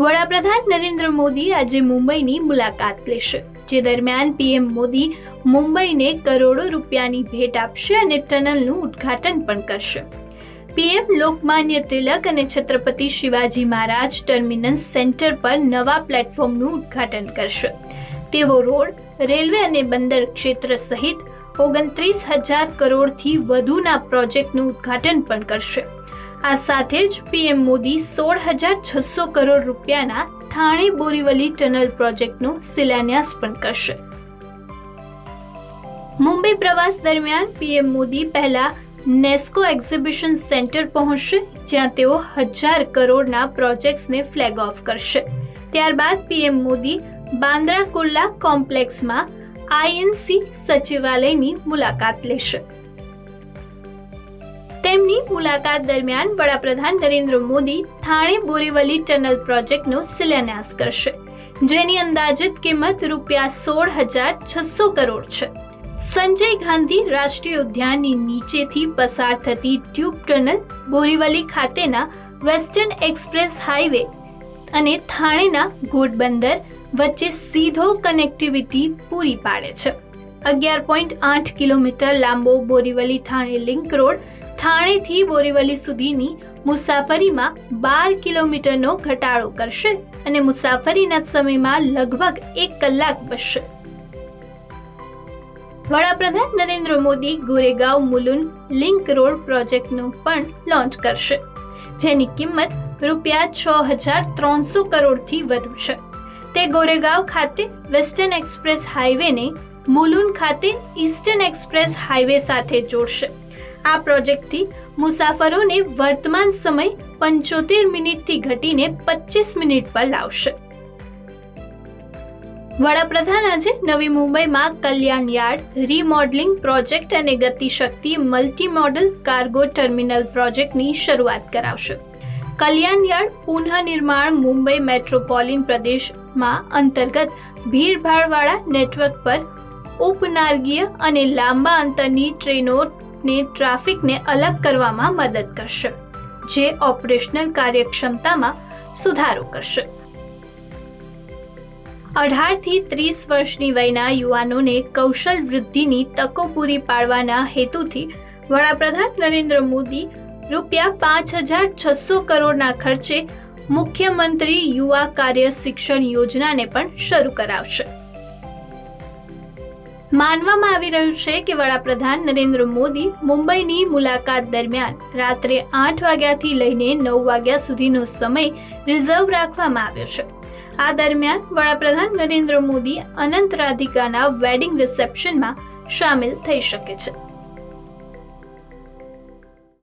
વડાપ્રધાન નરેન્દ્ર મોદી આજે મુંબઈની મુલાકાત લેશે, જે દરમિયાન પીએમ મોદી મુંબઈને કરોડો રૂપિયાની ભેટ આપશે અને ટનલનું ઉદ્ઘાટન પણ કરશે. પીએમ લોકમાન્ય તિલક અને છત્રપતિ શિવાજી મહારાજ ટર્મિનસ સેન્ટર પર નવા પ્લેટફોર્મનું ઉદ્ઘાટન કરશે. તેવો રોડ, રેલવે અને બંદર ક્ષેત્ર સહિત ઓગણત્રીસ હજાર કરોડથી વધુના પ્રોજેક્ટનું ઉદ્ઘાટન પણ કરશે. આ સાથે જ પીએમ મોદી સોળ હજાર છસો કરોડ રૂપિયાના થાણે બોરીવલી ટનલ પ્રોજેક્ટનો શિલાન્યાસ પણ કરશે. મુંબઈ પ્રવાસ દરમિયાન પીએમ મોદી પહેલા નેસ્કો એક્ઝિબિશન સેન્ટર પહોંચશે, જ્યાં તેઓ હજાર કરોડના પ્રોજેક્ટ્સને ફ્લેગ ઓફ કરશે. ત્યારબાદ પીએમ મોદી બાંદ્રા કુર્લા કોમ્પ્લેક્સમાં આઈએનસી સચિવાલયની મુલાકાત લેશે. તેમની મુલાકાત દરમિયાન વડાપ્રધાન નરેન્દ્ર મોદી થાણે બોરીવલી ટનલ પ્રોજેક્ટનો શિલાન્યાસ કરશે, જેની અંદાજિત કિંમત રૂપિયા સોળ હજાર છસો કરોડ છે. સંજય ગાંધી રાષ્ટ્રીય ઉદ્યાનની નીચેથી પસાર થતી ટ્યુબ ટનલ બોરીવલી ખાતેના વેસ્ટર્ન એક્સપ્રેસ હાઈવે અને થાણેના ઘોડબંદર વચ્ચે સીધો કનેક્ટિવિટી પૂરી પાડે છે. અગિયાર પોઈન્ટ આઠ કિલોમીટર લાંબો બોરીવલી થાણે લિંક રોડ થાણેથી બોરીવલી સુધીની મુસાફરીમાં બાર કિલોમીટરનો ઘટાડો કરશે અને મુસાફરીના સમયમાં લગભગ એક કલાક બચશે વડાપ્રધાન નરેન્દ્ર મોદી ગોરેગાંવ મુલુન લિંક રોડ પ્રોજેક્ટનું પણ લોન્ચ કરશે, જેની કિંમત રૂપિયા છ હજાર ત્રણસો કરોડથી વધુ છે. તે ગોરેગાંવ ખાતે વેસ્ટર્ન એક્સપ્રેસ હાઈવેને મુલુન ખાતે ઈસ્ટર્ન એક્સપ્રેસ હાઈવે સાથે જોડશે. આ પ્રોજેક્ટથી મુસાફરોને વર્તમાન સમય પંચોતેર મિનિટથી ઘટીને પચીસ મિનિટ પર લાવશે. વડાપ્રધાન આજે નવી મુંબઈમાં કલ્યાણ યાર્ડ, રીમોડલિંગ પ્રોજેક્ટ અને Gatishakti multi modal cargo terminal પ્રોજેક્ટની શરૂઆત કરાવશે. કલ્યાણ યાર્ડ પુનઃનિર્માણ મુંબઈ મેટ્રોપોલિન પ્રદેશમાં અંતર્ગત ભીડભાડવાળા નેટવર્ક પર ઉપનાર્ગીય અને લાંબા અંતરની ટ્રેનોને ટ્રાફિકને અલગ કરવામાં મદદ કરશે, જે ઓપરેશનલ કાર્યક્ષમતામાં સુધારો કરશે. અઢારથી ત્રીસ વર્ષની વયના યુવાનોને કૌશલ વૃદ્ધિની તકો પૂરી પાડવાના હેતુથી વડાપ્રધાન નરેન્દ્ર મોદી રૂપિયા પાંચ હજાર છસો કરોડના ખર્ચે મુખ્યમંત્રી યુવા કાર્ય શિક્ષણ યોજનાને પણ શરૂ કરાવશે. માનવામાં આવી રહ્યું છે કે વડાપ્રધાન નરેન્દ્ર મોદી મુંબઈની મુલાકાત દરમિયાન રાત્રે આઠ વાગ્યાથી લઈને નવ વાગ્યા સુધીનો સમય રિઝર્વ રાખવામાં આવ્યો છે. આ દરમિયાન વડાપ્રધાન નરેન્દ્ર મોદી અનંત રાધિકાના વેડિંગ રિસેપ્શનમાં સામેલ થઈ શકે છે.